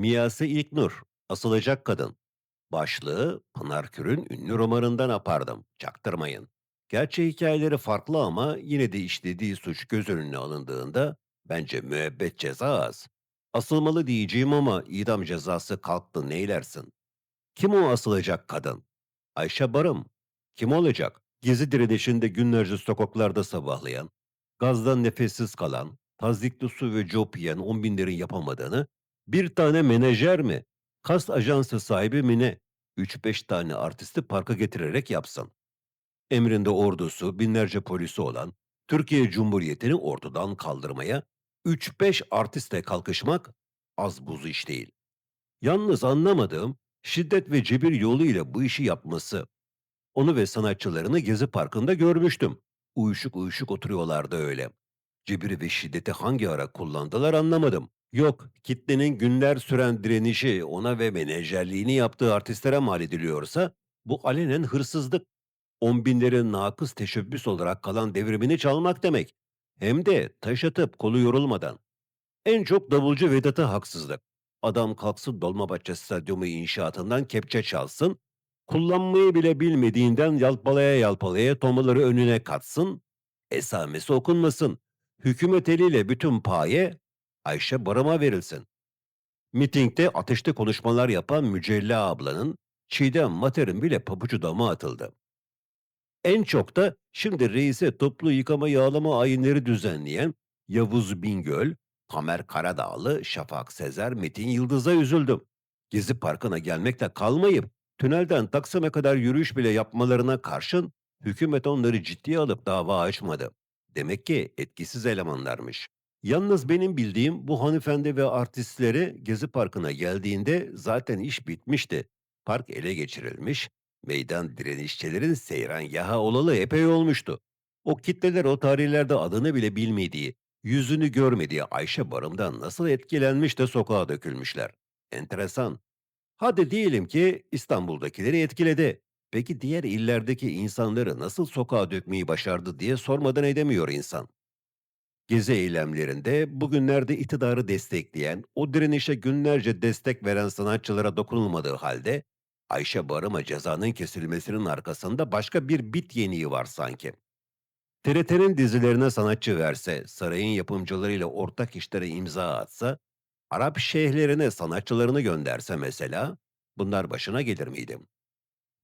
Miyase İlknur, Asılacak Kadın. Başlığı Pınar Kür'ün ünlü romanından apardım. Çaktırmayın. Gerçi hikayeleri farklı ama yine de işlediği suç göz önüne alındığında bence müebbet ceza az. Asılmalı diyeceğim ama idam cezası kalktı neylersin? Kim o asılacak kadın? Ayşe Barım. Kim olacak? Gezi direnişinde günlerce sokaklarda sabahlayan, gazdan nefessiz kalan, tazdikli su ve cop yiyen on binlerin yapamadığını, bir tane menajer mi, kas ajansı sahibi mi ne, 3-5 tane artisti parka getirerek yapsın. Emrinde ordusu, binlerce polisi olan, Türkiye Cumhuriyeti'ni ortadan kaldırmaya 3-5 artiste kalkışmak az buz iş değil. Yalnız anlamadığım şiddet ve cebir yoluyla bu işi yapması. Onu ve sanatçılarını Gezi Parkı'nda görmüştüm. Uyuşuk uyuşuk oturuyorlardı öyle. Cebiri ve şiddeti hangi ara kullandılar anlamadım. Yok, kitlenin günler süren direnişi ona ve menajerliğini yaptığı artistlere mal ediliyorsa bu alenen hırsızlık. On binlerin nakıs teşebbüs olarak kalan devrimini çalmak demek. Hem de taş atıp kolu yorulmadan. En çok davulcu Vedat'a haksızlık. Adam kalksın Dolmabahçe Stadyumu inşaatından kepçe çalsın, kullanmayı bile bilmediğinden yalpalaya yalpalaya tomaları önüne katsın, esamesi okunmasın, hükümet eliyle bütün paye Ayşe Barım'a verilsin. Mitingde ateşte konuşmalar yapan Mücella ablanın, Çiğdem Mater'in bile pabucu dama atıldı. En çok da şimdi reise toplu yıkama yağlama ayinleri düzenleyen Yavuz Bingöl, Tamer Karadağlı, Şafak Sezer, Metin Yıldız'a üzüldüm. Gezi Parkı'na gelmekle kalmayıp tünelden Taksim'e kadar yürüyüş bile yapmalarına karşın hükümet onları ciddiye alıp dava açmadı. Demek ki etkisiz elemanlarmış. Yalnız benim bildiğim bu hanımefendi ve artistleri Gezi Parkı'na geldiğinde zaten iş bitmişti. Park ele geçirilmiş, meydan direnişçilerin seyrangaha olalı epey olmuştu. O kitleler o tarihlerde adını bile bilmediği, yüzünü görmediği Ayşe Barım'dan nasıl etkilenmiş de sokağa dökülmüşler. Enteresan. Hadi diyelim ki İstanbul'dakileri etkiledi. Peki diğer illerdeki insanları nasıl sokağa dökmeyi başardı diye sormadan edemiyor insan. Gezi eylemlerinde bugünlerde iktidarı destekleyen, o direnişe günlerce destek veren sanatçılara dokunulmadığı halde Ayşe Barım'a cezanın kesilmesinin arkasında başka bir bit yeniği var sanki. TRT'nin dizilerine sanatçı verse, sarayın yapımcılarıyla ortak işlere imza atsa, Arap şeyhlerine sanatçılarını gönderse mesela, bunlar başına gelir miydi?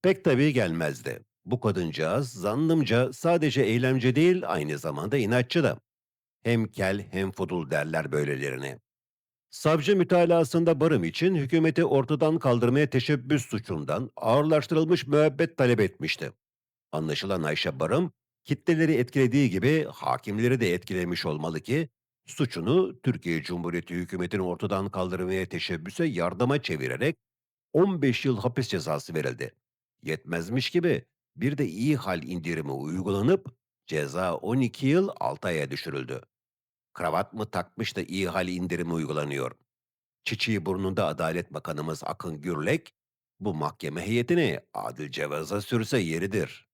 Pek tabii gelmezdi. Bu kadıncağız zannımca sadece eylemci değil aynı zamanda inatçı da. Hem kel hem fudul derler böylelerine. Savcı mütalasında barım için hükümeti ortadan kaldırmaya teşebbüs suçundan ağırlaştırılmış müebbet talep etmişti. Anlaşılan Ayşe Barım, kitleleri etkilediği gibi hakimleri de etkilemiş olmalı ki, suçunu Türkiye Cumhuriyeti hükümetini ortadan kaldırmaya teşebbüse yardıma çevirerek 15 yıl hapis cezası verildi. Yetmezmiş gibi bir de iyi hal indirimi uygulanıp ceza 12 yıl 6 aya düşürüldü. Kravat mı takmış da iyi hal indirimi uygulanıyor. Çiçeği burnunda Adalet Bakanımız Akın Gürlek, bu mahkeme heyetini Adil Cevaz'a sürse yeridir.